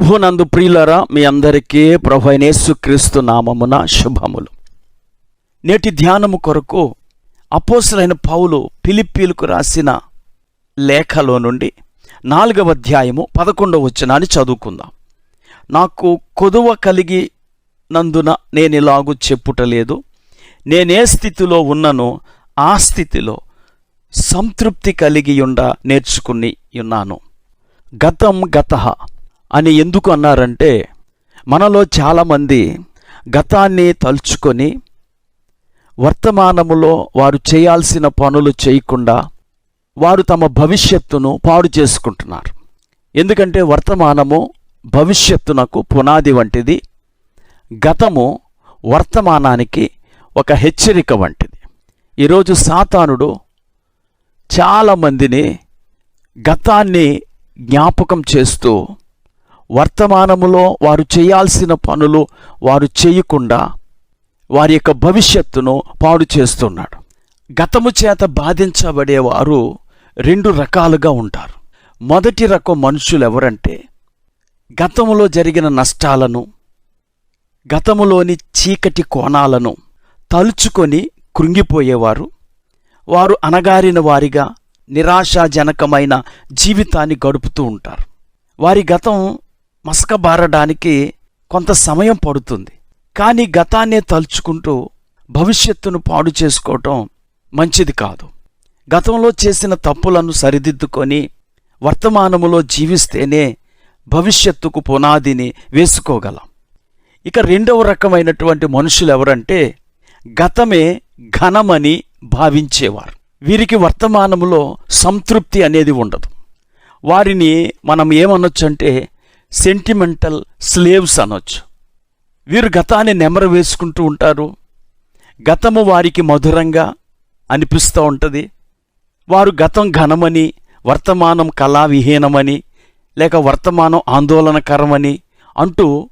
ప్రభునందు ప్రియులరా మీ అందరికీ ప్రభు క్రీస్తు నామమున శుభములు. నేటి ధ్యానము కొరకు అపోసలైన పౌలు పిలిప్పీలకు రాసిన లేఖలో నుండి నాలుగవ అధ్యాయము పదకొండవ వచ్చినాన్ని చదువుకుందాం. నాకు కొదువ కలిగి నందున నేనిలాగు చెప్పుటలేదు. నేనే స్థితిలో ఉన్ననో ఆ స్థితిలో సంతృప్తి కలిగి ఉండ నేర్చుకుని ఉన్నాను. గతం గత అని ఎందుకు అన్నారంటే మనలో చాలామంది గతాన్ని తలుచుకొని వర్తమానములో వారు చేయాల్సిన పనులు చేయకుండా వారు తమ భవిష్యత్తును పాడు చేసుకుంటున్నారు. ఎందుకంటే వర్తమానము భవిష్యత్తునకు పునాది వంటిది గతము వర్తమానానికి ఒక హెచ్చరిక వంటిది. ఈరోజు సాతానుడు చాలామందిని గతాన్ని జ్ఞాపకం చేస్తూ వర్తమానములో వారు చేయాల్సిన పనులు వారు చేయకుండా వారి యొక్క భవిష్యత్తును పాడు చేస్తున్నాడు. గతము చేత బాధించబడేవారు రెండు రకాలుగా ఉంటారు. మొదటి రకం మనుషులు ఎవరంటే గతములో జరిగిన నష్టాలను గతములోని చీకటి కోణాలను తలుచుకొని కృంగిపోయేవారు. వారు అనగారిన వారిగా నిరాశాజనకమైన జీవితాన్ని గడుపుతూ ఉంటారు. వారి గతం మసకబారడానికి కొంత సమయం పడుతుంది. కానీ గతాన్నే తలుచుకుంటూ భవిష్యత్తును పాడు చేసుకోవటం మంచిది కాదు. గతంలో చేసిన తప్పులను సరిదిద్దుకొని వర్తమానములో జీవిస్తేనే భవిష్యత్తుకు పునాదిని వేసుకోగలం. ఇక రెండవ రకమైనటువంటి మనుషులు ఎవరంటే గతమే ఘనమని భావించేవారు. వీరికి వర్తమానములో సంతృప్తి అనేది ఉండదు. వారిని మనం ఏమనొచ్చంటే సెంటిమెంటల్ స్లేవ్స్ అనొచ్చు. వీరు గతాన్ని నెమరు వేసుకుంటూ ఉంటారు. గతము వారికి మధురంగా అనిపిస్తూ ఉంటుంది. వారు గతం ఘనమని వర్తమానం కళావిహీనమని లేక వర్తమానం ఆందోళనకరమని అంటూ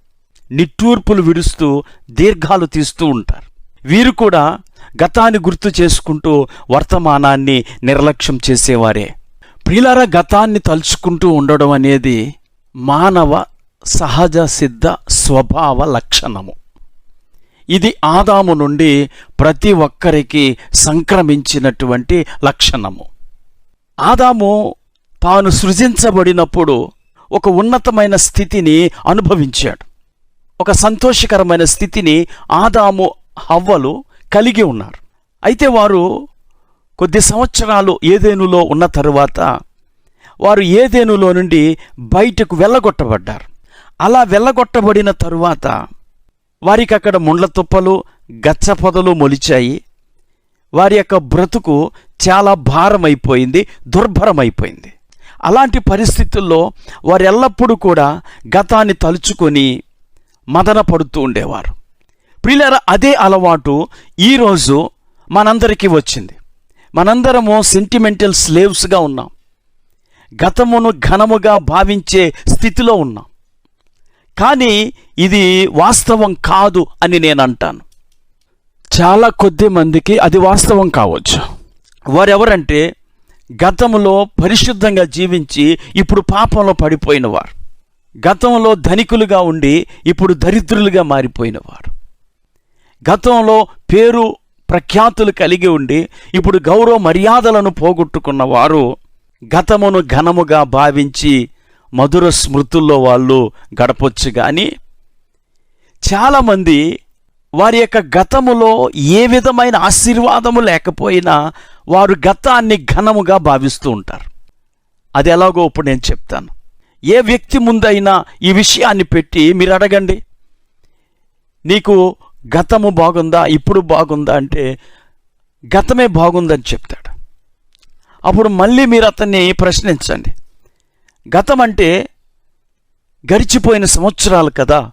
నిట్టూర్పులు విడుస్తూ దీర్ఘాలు తీస్తూ ఉంటారు. వీరు కూడా గతాన్ని గుర్తు చేసుకుంటూ వర్తమానాన్ని నిర్లక్ష్యం చేసేవారే. ప్రియులారా గతాన్ని తలుచుకుంటూ ఉండడం అనేది మానవ సహజ సిద్ధ స్వభావ లక్షణము. ఇది ఆదాము నుండి ప్రతి ఒక్కరికి సంక్రమించినటువంటి లక్షణము. ఆదాము తాను సృజించబడినప్పుడు ఒక ఉన్నతమైన స్థితిని అనుభవించాడు. ఒక సంతోషకరమైన స్థితిని ఆదాము హవ్వలు కలిగి ఉన్నారు. అయితే వారు కొద్ది సంవత్సరాలు ఏదేనులో ఉన్న తరువాత వారు ఏదేనులో నుండి బయటకు వెళ్ళగొట్టబడ్డారు. అలా వెళ్ళగొట్టబడిన తరువాత వారికి అక్కడ ముండ్ల తుప్పలు గచ్చపొదలు మొలిచాయి. వారి యొక్క బ్రతుకు చాలా భారమైపోయింది దుర్భరమైపోయింది. అలాంటి పరిస్థితుల్లో వారు ఎల్లప్పుడూ కూడా గతాన్ని తలుచుకొని మదన పడుతూ ఉండేవారు. ప్రియులర అదే అలవాటు ఈరోజు మనందరికీ వచ్చింది. మనందరము సెంటిమెంటల్ స్లేవ్స్గా ఉన్నాం. గతమును ఘనముగా భావించే స్థితిలో ఉన్నాం. కానీ ఇది వాస్తవం కాదు అని నేను అంటాను చాలా కొద్ది మందికి అది వాస్తవం కావచ్చు. వారెవరంటే గతంలో పరిశుద్ధంగా జీవించి ఇప్పుడు పాపంలో పడిపోయినవారు. గతంలో ధనికులుగా ఉండి ఇప్పుడు దరిద్రులుగా మారిపోయినవారు. గతంలో పేరు ప్రఖ్యాతులు కలిగి ఉండి ఇప్పుడు గౌరవ మర్యాదలను పోగొట్టుకున్న వారు గతమును ఘనముగా భావించి మధుర స్మృతుల్లో వాళ్ళు గడపొచ్చు కానీ చాలామంది వారి యొక్క గతములో ఏ విధమైన ఆశీర్వాదము లేకపోయినా వారు గతాన్ని ఘనముగా భావిస్తూ ఉంటారు. అది ఎలాగో ఇప్పుడు నేను చెప్తాను. ఏ వ్యక్తి ముందైనా ఈ విషయాన్ని పెట్టి మీరు అడగండి. నీకు గతము బాగుందా ఇప్పుడు బాగుందా అంటే గతమే బాగుందని చెప్తాడు. అప్పుడు మళ్ళీ మీరు అతన్ని ప్రశ్నించండి. గతం అంటే గడిచిపోయిన సంవత్సరాలు కదా.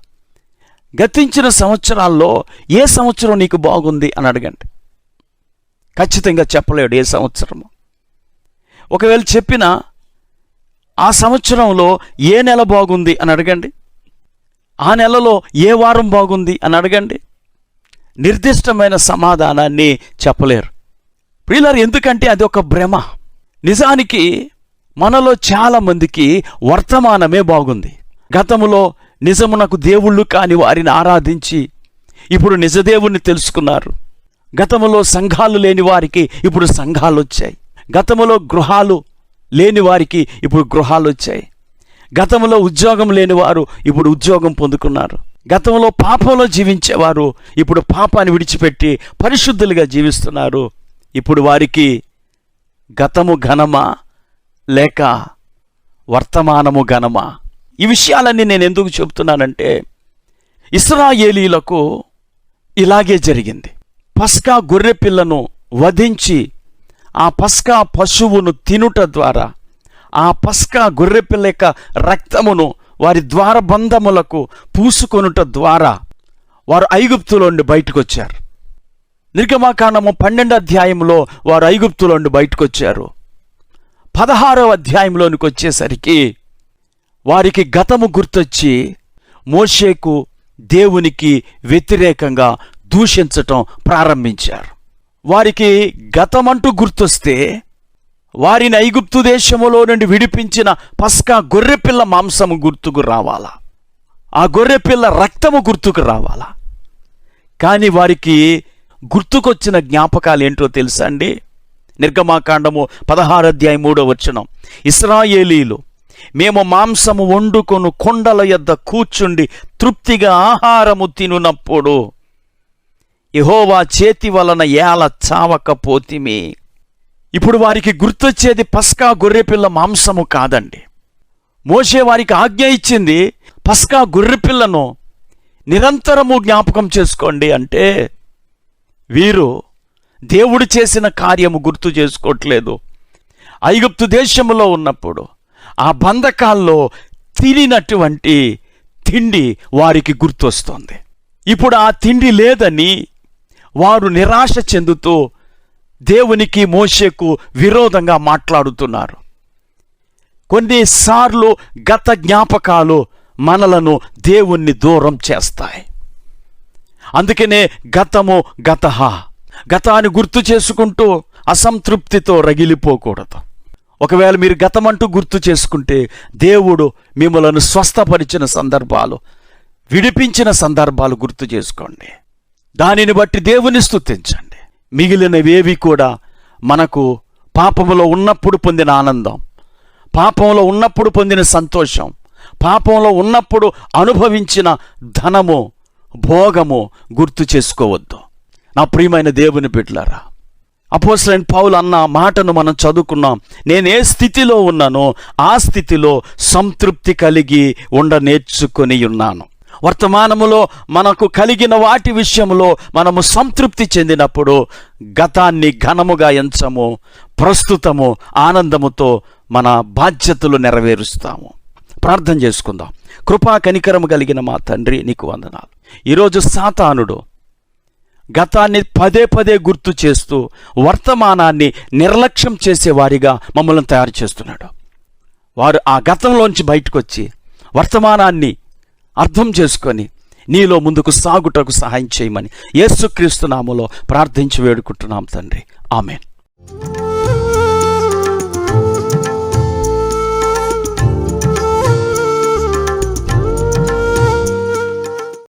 గతించిన సంవత్సరాల్లో ఏ సంవత్సరం నీకు బాగుంది అని అడగండి. ఖచ్చితంగా చెప్పలేడు ఏ సంవత్సరము. ఒకవేళ చెప్పినా ఆ సంవత్సరంలో ఏ నెల బాగుంది అని అడగండి. ఆ నెలలో ఏ వారం బాగుంది అని అడగండి. నిర్దిష్టమైన సమాధానాన్ని చెప్పలేరు. ప్రియులారు ఎందుకంటే అది ఒక భ్రమ. నిజానికి మనలో చాలా మందికి వర్తమానమే బాగుంది. గతములో నిజమునకు దేవుళ్ళు కాని వారిని ఆరాధించి ఇప్పుడు నిజదేవుణ్ణి తెలుసుకున్నారు. గతములో సంఘాలు లేని వారికి ఇప్పుడు సంఘాలు వచ్చాయి. గతములో గృహాలు లేని వారికి ఇప్పుడు గృహాలు వచ్చాయి. గతంలో ఉద్యోగం లేని వారు ఇప్పుడు ఉద్యోగం పొందుకున్నారు. గతంలో పాపంలో జీవించేవారు ఇప్పుడు పాపాన్ని విడిచిపెట్టి పరిశుద్ధులుగా జీవిస్తున్నారు. ఇప్పుడు వారికి గతము ఘనమా? లేక వర్తమానము ఘనమా? ఈ విషయాలన్నీ నేను ఎందుకు చెబుతున్నానంటే ఇస్రాయేలీలకు ఇలాగే జరిగింది. పస్కా గొర్రెపిల్లను వధించి ఆ పస్కా పశువును తినుట ద్వారా ఆ పస్కా గొర్రెపిల్ల యొక్క రక్తమును వారి ద్వారబంధములకు పూసుకొనుట ద్వారా వారు ఐగుప్తులో నుండి బయటకు వచ్చారు నిర్గమాకాండము పన్నెండు అధ్యాయంలో వారు ఐగుప్తులో నుండి బయటకు వచ్చారు పదహారవ అధ్యాయంలోనికి వచ్చేసరికి వారికి గతము గుర్తొచ్చి మోషేకు దేవునికి వ్యతిరేకంగా దూషించటం ప్రారంభించారు. వారికి గతమంటూ గుర్తొస్తే వారిని ఐగుప్తు దేశములో నుండి విడిపించిన పస్కా గొర్రెపిల్ల మాంసము గుర్తుకు రావాలా? ఆ గొర్రెపిల్ల రక్తము గుర్తుకు రావాలా? కానీ వారికి గుర్తుకొచ్చిన జ్ఞాపకాలు ఏంటో తెలుసా అండి నిర్గమాకాండము పదహారు అధ్యాయం మూడో వచనం. ఇస్రాయేలీలు మేము మాంసము వండుకొను కొండల యొద్ద కూర్చుండి తృప్తిగా ఆహారము తినునప్పుడు యహోవా చేతి వలన ఏల చావకపోతిమి. ఇప్పుడు వారికి గుర్తొచ్చేది పస్కా గొర్రెపిల్ల మాంసము కాదండి. మోషే వారికి ఆజ్ఞ ఇచ్చింది పస్కా గొర్రెపిల్లను నిరంతరము జ్ఞాపకం చేసుకోండి అంటే వీరు దేవుడు చేసిన కార్యము గుర్తు చేసుకోవట్లేదు. ఐగుప్తు దేశంలో ఉన్నప్పుడు ఆ బంధకాల్లో తినినటువంటి తిండి వారికి గుర్తొస్తుంది. ఇప్పుడు ఆ తిండి లేదని వారు నిరాశ చెందుతూ దేవునికి మోషేకు విరోధంగా మాట్లాడుతున్నారు. కొన్నిసార్లు గత జ్ఞాపకాలు మనలను దేవుణ్ణి దూరం చేస్తాయి. అందుకనే గతము గతహ. గతాన్ని గుర్తు చేసుకుంటూ అసంతృప్తితో రగిలిపోకూడదు. ఒకవేళ మీరు గతమంటూ గుర్తు చేసుకుంటే దేవుడు మిమ్మలను స్వస్థపరిచిన సందర్భాలు విడిపించిన సందర్భాలు గుర్తు చేసుకోండి. దానిని బట్టి దేవుని స్తుతించండి. మిగిలినవేవి కూడా మనకు పాపములో ఉన్నప్పుడు పొందిన ఆనందం పాపంలో ఉన్నప్పుడు పొందిన సంతోషం పాపంలో ఉన్నప్పుడు అనుభవించిన ధనము భోగము గుర్తు చేసుకోవద్దు. నా ప్రియమైన దేవుని బిడ్డలారా అపోసలైన పౌలు అన్న మాటను మనం చదువుకున్నాం. నేను ఏ స్థితిలో ఉన్నానో ఆ స్థితిలో సంతృప్తి కలిగి ఉండ నేర్చుకొని ఉన్నాను. వర్తమానములో మనకు కలిగిన వాటి విషయంలో మనము సంతృప్తి చెందినప్పుడు గతాన్ని ఘనముగా ఎంచము ప్రస్తుతము ఆనందముతో మన బాధ్యతలు నెరవేరుస్తాము. ప్రార్థన చేసుకుందాం. కృపా కనికరము కలిగిన మా తండ్రి నీకు వందనాలు. ఈరోజు సాతానుడు గతాన్ని పదే పదే గుర్తు చేస్తూ వర్తమానాన్ని నిర్లక్ష్యం చేసేవారిగా మమ్మల్ని తయారు చేస్తున్నాడు. వారు ఆ గతంలోంచి బయటకు వచ్చి వర్తమానాన్ని అర్థం చేసుకొని నీలో ముందుకు సాగుటకు సహాయం చేయమని యేసుక్రీస్తు నామలో ప్రార్థించి వేడుకుంటున్నాం తండ్రి. ఆమెన్.